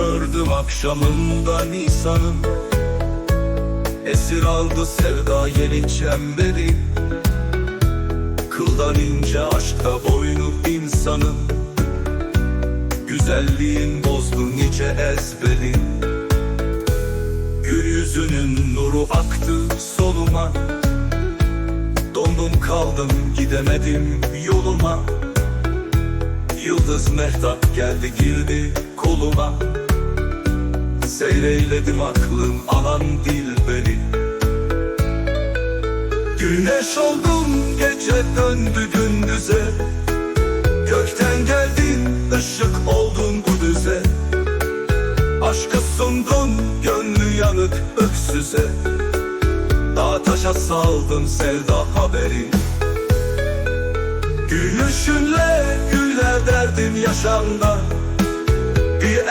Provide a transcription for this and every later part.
gördüm akşamında Nisan'ın Esir aldı sevda yeni çemberi. Kıldan ince aşkta boynu insanın. Güzelliğin bozdu nice ezberi. Gül yüzünün nuru aktı soluma. Dondum kaldım gidemedim yoluma. Yıldız mehtap geldi girdi koluma Seyreyledim aklım alan dilberi Güneş oldum gece döndü gündüze. Gökten geldin ışık oldun bu düze. Aşkı sundun gönlü yanık öksüze. Dağ taşa saldın sevda haberi. Gülüşünle güller derdim yaşamda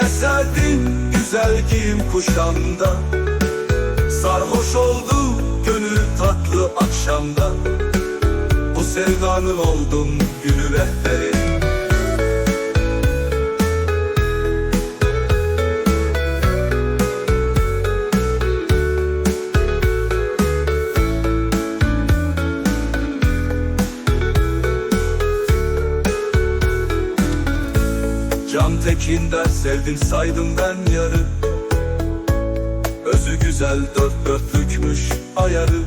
eserdin güzel giyim kuşamda. Sarhoş oldu gönül tatlı akşamda. Bu sevdanın oldum gülü rehberi Can Tekin'den sevdim saydım ben yarı. Özü güzel dört dörtlükmüş ayarı.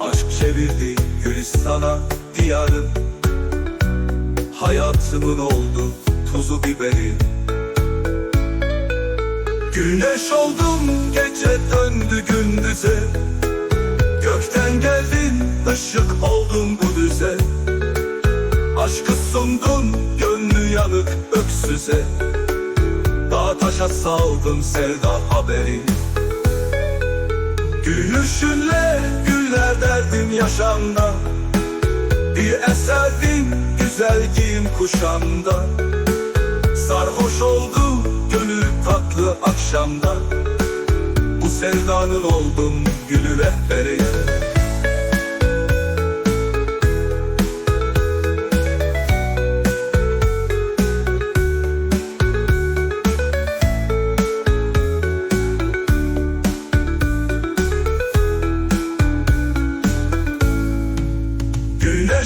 Aşk çevirdi Gülistan'a diyarı. Hayatımın oldu tuzu biberi. Güneş oldum gece döndü gündüze. Gökten geldin ışık oldun bu düze. Aşkı sundun yanık öksüze Dağ taşa saldın sevda haberi. Gülüşünle güller derdim yaşamda. Bir eserdin güzel giyim kuşamda. Sarhoş oldu gönül tatlı akşamda. Bu sevdanın oldum gülü rehberi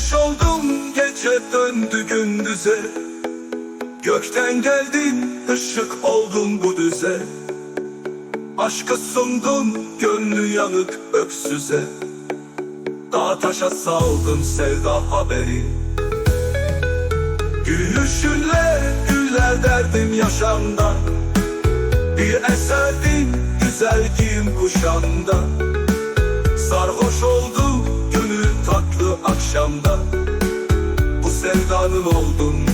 Güneş oldum gece döndü gündüze. Gökten geldin ışık oldun bu düze. Aşkı sundun gönlü yanık öksüze. Dağ taşa saldın sevda haberi. Gülüşünle güller derdim yaşamda. Bir eserdin güzel giyim kuşamda akşamda. Bu sevdanın oldum